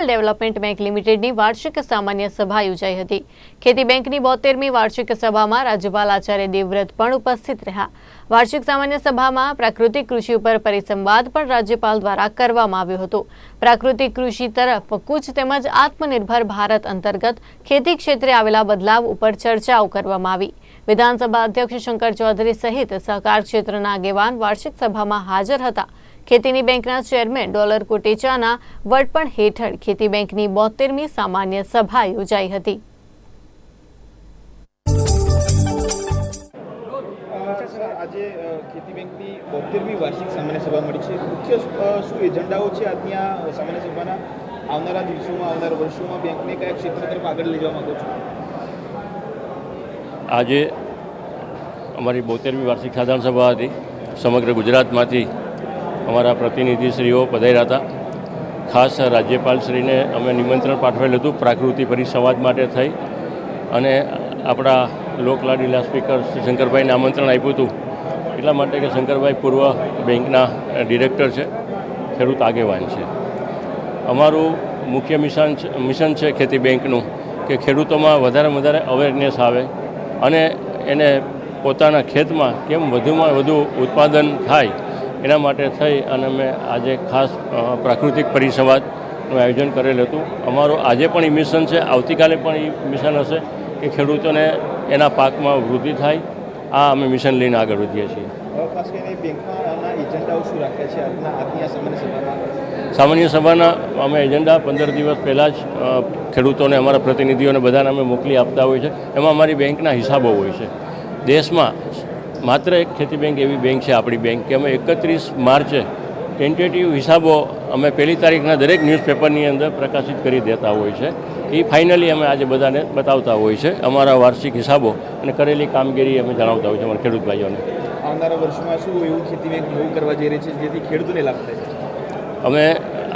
Development bank લિમિટેડની વાર્ષિક સામાન્ય સભા યોજાઈ હતી. ખેતી બેંકની બોતેરમી વાર્ષિક સભામાં રાજ્યપાલ આચાર્ય દેવવ્રત પણ ઉપસ્થિત રહ્યા. વાર્ષિક સામાન્ય સભામાં પ્રાકૃતિક કૃષિ ઉપર પરિસંવાદ પણ રાજ્યપાલ દ્વારા કરવામાં આવ્યો હતો. પ્રાકૃતિક કૃષિ તરફ કૂચ તેમજ આત્મનિર્ભર ભારત અંતર્ગત ખેતી ક્ષેત્રે આવેલા બદલાવ ઉપર ચર્ચાઓ કરવામાં આવી. વિધાનસભા અધ્યક્ષ શંકર ચૌધરી સહિત સહકાર ક્ષેત્રના આગેવાન વાર્ષિક સભામાં હાજર હતા. ખેતીની બેંકના ચેરમેન ડોલર કોટેચાના વડપણ હેઠળ ખેતી બેંકની બોતેરમી સામાન્ય સભા યોજાઈ હતી. આજે ખેતી બેંકની બોતેરમી વાર્ષિક સામાન્ય સભા મળી છે. મુખ્ય શું એજન્ડાઓ છે આજની આ સામાન્ય સભાના? આવનારા દિવસોમાં આવનારા વર્ષોમાં બેંકને કયા ક્ષેત્ર તરફ આગળ લઈ જવા માગો છો? આજે અમારી બોતેરમી વાર્ષિક સાધારણ સભા હતી. સમગ્ર ગુજરાતમાંથી અમારા પ્રતિનિધિશ્રીઓ પધાર્યા હતા. ખાસ રાજ્યપાલશ્રીને અમે નિમંત્રણ પાઠવેલું હતું પ્રાકૃતિક પરિસંવાદ માટે થઈ. અને આપણા લોકલાડીલા સ્પીકર શ્રી શંકરભાઈને આમંત્રણ આપ્યું હતું. એટલા માટે કે શંકરભાઈ પૂર્વ બેંકના ડિરેક્ટર છે, ખેડૂત આગેવાન છે. અમારું મુખ્ય મિશન મિશન છે ખેતી બેંકનું, કે ખેડૂતોમાં વધારે વધારે અવેરનેસ આવે અને એને પોતાના ખેતમાં કેમ વધુમાં વધુ ઉત્પાદન થાય એના માટે થઈ અને મેં આજે ખાસ પ્રાકૃતિક પરિસંવાદનું આયોજન કરેલું હતું. અમારું આજે પણ એ મિશન છે આવતીકાલે પણ એ મિશન હશે કે ખેડૂતોને એના પાકમાં વૃદ્ધિ થાય. આ અમે મિશન લઈને આગળ વધીએ છીએ. સામાન્ય સભાના અમે એજન્ડા પંદર દિવસ પહેલાં જ ખેડૂતોને અમારા પ્રતિનિધિઓને બધાને અમે મોકલી આપતા હોય છે. એમાં અમારી બેંકના હિસાબો હોય છે. દેશમાં માત્ર એક ખેતી બેંક એવી બેંક છે આપણી બેંક કે અમે એકત્રીસ માર્ચે ટેન્ટેટિવ હિસાબો અમે પહેલી તારીખના દરેક ન્યૂઝપેપરની અંદર પ્રકાશિત કરી દેતા હોય છે. એ ફાઇનલી અમે આજે બધાને બતાવતા હોય છે. અમારા વાર્ષિક હિસાબો અને કરેલી કામગીરી અમે જણાવતા હોય છે અમારા ખેડૂત ભાઈઓને. આવનારા વર્ષમાં શું એવું ખેતી બેંક નવું કરવા જઈ રહી છે જેથી ખેડૂતોને લાભ થાય? અમે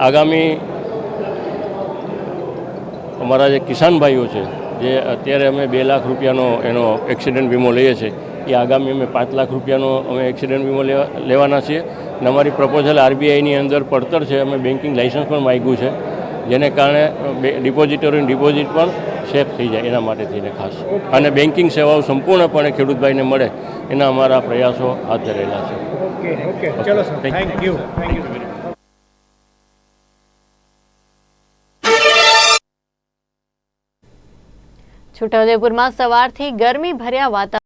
આગામી અમારા જે કિસાન ભાઈઓ છે જે અત્યારે અમે બે લાખ રૂપિયાનો એનો એક્સિડન્ટ વીમો લઈએ છીએ એ આગામી અમે પાંચ લાખ રૂપિયાનો અમે એક્સિડન્ટ વીમો લેવા લેવાના છીએ. અને અમારી પ્રપોઝલ આરબીઆઈની અંદર પડતર છે. અમે બેન્કિંગ લાઇસન્સ પણ માગ્યું છે. જેને કારણે ડિપોઝિટરોની ડિપોઝિટ પણ સેફ થઈ જાય એના માટે થઈને ખાસ. અને બેન્કિંગ સેવાઓ સંપૂર્ણપણે ખેડૂતભાઈને મળે એના અમારા પ્રયાસો હાથ ધરેલા છે. Okay okay. ચલો થેન્ક યુ થેન્ક યુ છોટાઉદેપુરમાં સવારથી ગરમી ભર્યા વાતાવરણ